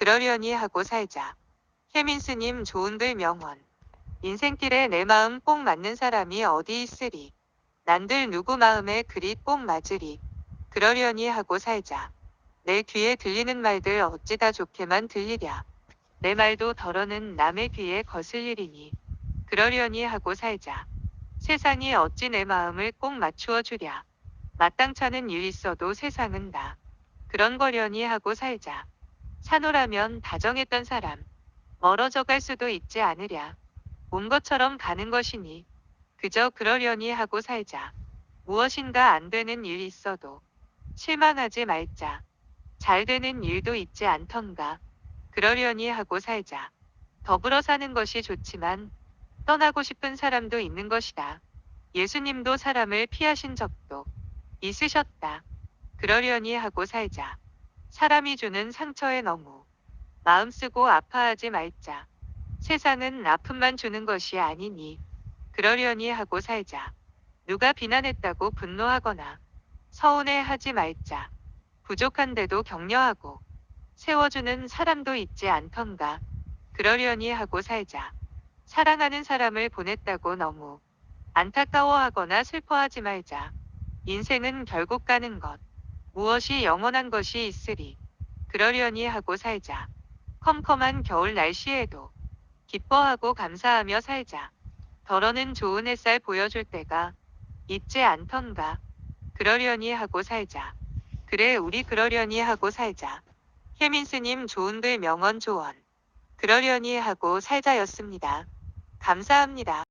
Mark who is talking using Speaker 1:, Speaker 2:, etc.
Speaker 1: 그러려니 하고 살자. 혜민스님 좋은 글 명언. 인생길에 내 마음 꼭 맞는 사람이 어디 있으리. 난들 누구 마음에 그리 꼭 맞으리. 그러려니 하고 살자. 내 귀에 들리는 말들 어찌 다 좋게만 들리랴. 내 말도 덜어는 남의 귀에 거슬리리니. 그러려니 하고 살자. 세상이 어찌 내 마음을 꼭 맞추어 주랴. 마땅찮은 일 있어도 세상은 다. 그런 거려니 하고 살자. 사노라면 다정했던 사람. 멀어져 갈 수도 있지 않으랴. 온 것처럼 가는 것이니. 그저 그러려니 하고 살자. 무엇인가 안 되는 일 있어도 실망하지 말자. 잘 되는 일도 있지 않던가. 그러려니 하고 살자. 더불어 사는 것이 좋지만 떠나고 싶은 사람도 있는 것이다. 예수님도 사람을 피하신 적도 있으셨다. 그러려니 하고 살자. 사람이 주는 상처에 너무 마음 쓰고 아파하지 말자. 세상은 아픔만 주는 것이 아니니. 그러려니 하고 살자. 누가 비난했다고 분노하거나 서운해 하지 말자. 부족한데도 격려하고 세워주는 사람도 있지 않던가. 그러려니 하고 살자. 사랑하는 사람을 보냈다고 너무 안타까워하거나 슬퍼하지 말자. 인생은 결국 가는 것. 무엇이 영원한 것이 있으리. 그러려니 하고 살자. 컴컴한 겨울 날씨에도 기뻐하고 감사하며 살자. 덜어는 좋은 햇살 보여줄 때가 있지 않던가. 그러려니 하고 살자. 그래 우리 그러려니 하고 살자. 혜민스님 좋은 글 명언 조언. 그러려니 하고 살자였습니다. 감사합니다.